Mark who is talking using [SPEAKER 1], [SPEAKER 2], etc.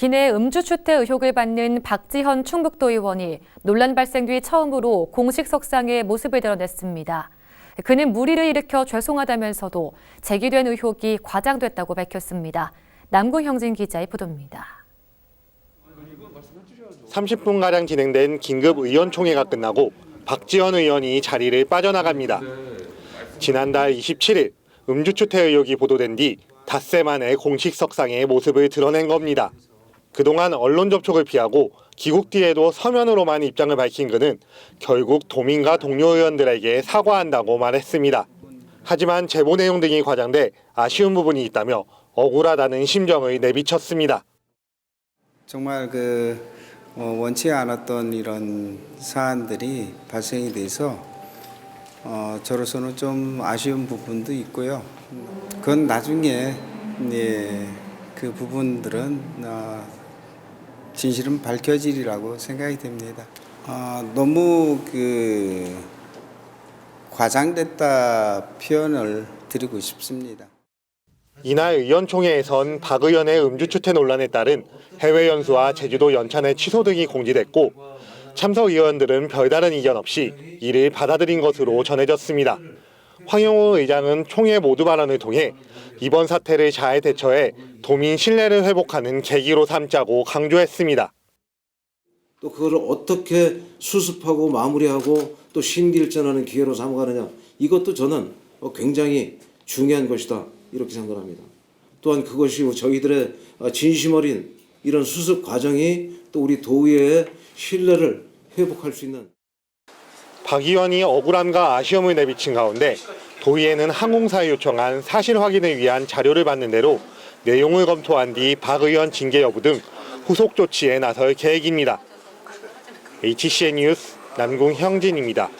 [SPEAKER 1] 기내 음주 추태 의혹을 받는 박지현 충북도 의원이 논란 발생 뒤 처음으로 공식 석상에 모습을 드러냈습니다. 그는 무리를 일으켜 죄송하다면서도 제기된 의혹이 과장됐다고 밝혔습니다. 남궁형진 기자의 보도입니다.
[SPEAKER 2] 30분가량 진행된 긴급 의원총회가 끝나고 박지원 의원이 자리를 빠져나갑니다. 지난달 27일 음주추태 의혹이 보도된 뒤 닷새 만에 공식 석상에 모습을 드러낸 겁니다. 그동안 언론 접촉을 피하고 귀국 뒤에도 서면으로만 입장을 밝힌 그는 결국 도민과 동료 의원들에게 사과한다고 말했습니다. 하지만 제보 내용 등이 과장돼 아쉬운 부분이 있다며 억울하다는 심정을 내비쳤습니다.
[SPEAKER 3] 정말 그 어, 원치 않았던 이런 사안들이 발생이 돼서 어, 저로서는 좀 아쉬운 부분도 있고요. 그건 나중에 예, 그 부분들은 어, 진실은 밝혀지리라고 생각이 됩니다. 어, 너무 그 과장됐다 표현을 드리고 싶습니다.
[SPEAKER 2] 이날 의원총회에선 박 의원의 음주추태 논란에 따른 해외 연수와 제주도 연찬의 취소 등이 공지됐고 참석 의원들은 별다른 이견 없이 이를 받아들인 것으로 전해졌습니다. 황영호 의장은 총회 모두 발언을 통해 이번 사태를 잘 대처해 도민 신뢰를 회복하는 계기로 삼자고 강조했습니다.
[SPEAKER 4] 또 그거를 어떻게 수습하고 마무리하고 또 신길전하는 기회로 삼아가느냐 이것도 저는 어, 굉장히 중요한 것이다 이렇게 생각합니다. 또한 그것이 저희들의 어, 진심 어린 이런 수습 과정이 또 우리 도의회의 신뢰를 회복할 수 있는
[SPEAKER 2] 박 의원이 억울함과 아쉬움을 내비친 가운데 도의회는 항공사에 요청한 사실 확인을 위한 자료를 받는 대로 내용을 검토한 뒤 박 의원 징계 여부 등 후속 조치에 나설 계획입니다. HCN 뉴스 남궁형진입니다.